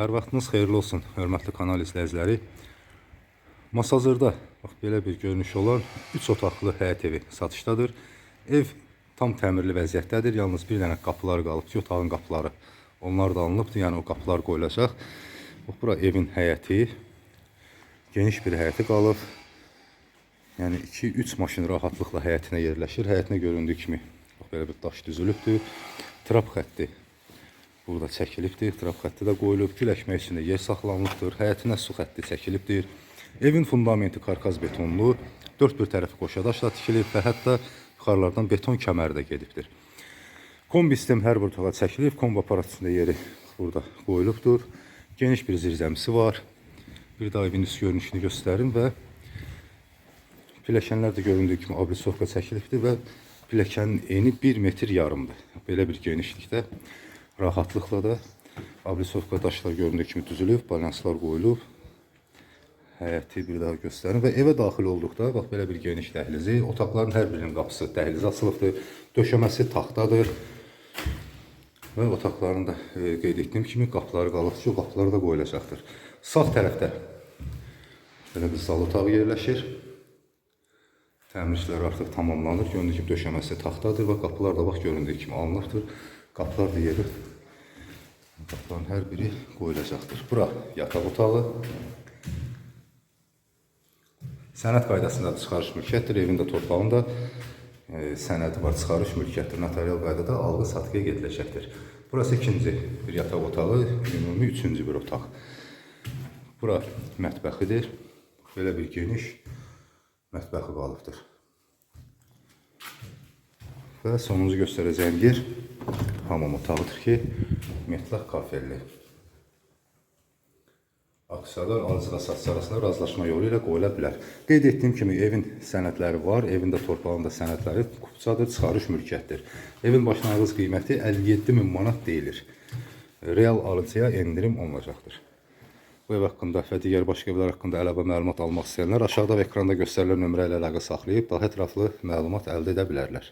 Hər vaxtınız xeyirli olsun, hörmətli kanal izləyiciləri. Masazırda bax belə bir görünüş olan 3 otaqlı həyət evi satışdadır. Ev tam təmirli vəziyyətdədir. Yalnız bir dənə qapılar qalıb ki, otağın qapıları. Onlar da alınıbdır, yəni o qapılar qoyulacaq. Bax bura evin həyəti. Geniş bir həyəti qalıb. Yəni 2-3 maşın rahatlıqla həyətinə yerləşir. Həyətinə göründüyü kimi bax belə bir daş düzülübdür. Trap xətti burada çəkilibdir. Trap xətti də qoyulub. Gül əkmək üçün də yer saxlanılıbdır. Həyətinə su xətti çəkilibdir. Evin fundamenti karkaz betonlu. Dörd bir tərəfi qoşadaşla tikilib və hətta yuxarılardan beton kəməri də gedibdir. Kombi sistem hər bir otağa çəkilib. Kombi aparat içində yeri burada qoyulubdur. Geniş bir zirzəmisi var. Bir daha evin üst görünüşünü göstərim və Pilləkənlər də göründüyü kimi abrisovka çəkilibdir və eni 1 metr yarımdır. Belə bir genişlikdə rahatlıqla da abrisovka daşlar göründüyü kimi düzülüb, balanslar qoyulub. Həyəti bir daha göstərim və evə daxil olduqda bax belə bir geniş dəhlizi, otaqların hər birinin qapısı dəhlizə açılıbdır. Döşəməsi taxtadır. Və otaqların da e, qeyd etdiyim kimi qapıları qalıb ki, o qapılar da qoyulacaqdır. Sağ tərəfdə belə bir zal otağı yerləşir. Təmir işləri artıq tamamlanır. Göründüyü kimi döşəməsi taxtadır və qapılar da bax göründüyü kimi alınıbdır. Qapılar da yeri qapıların hər biri qoyulacaqdır. Bura yataq otağı. Sənəd qaydasında da çıxarış mülkiyyətdir. Evində torpağında e, sənədi var, çıxarış mülkiyyətdir. Notarial qaydada alğı satqıya gediləcəkdir. Burası ikinci bir yataq otağı, ümumi üçüncü bir otaq. Bura mətbəxidir. Belə bir geniş mətbəxi qalıbdır. Və sonuncu göstərəcəyim yer hamam otağıdır ki, mütləq kafelli. Aksiyalar alıcı və satıcı arasında razılaşma yolu ilə qoyula bilər. Qeyd etdiyim kimi evin sənədləri var, evin də torpağın da sənədləri kupçadır, çıxarış mülkiyyətdir. Evin başlanğıc qiyməti 57 min manat deyilir. Real alıcıya endirim olunacaqdır. Bu ev haqqında və digər başqa evlər haqqında əlavə məlumat almaq istəyənlər aşağıda və ekranda göstərilən nömrə ilə əlaqə saxlayıb daha ətraflı məlumat əldə edə bilərlər.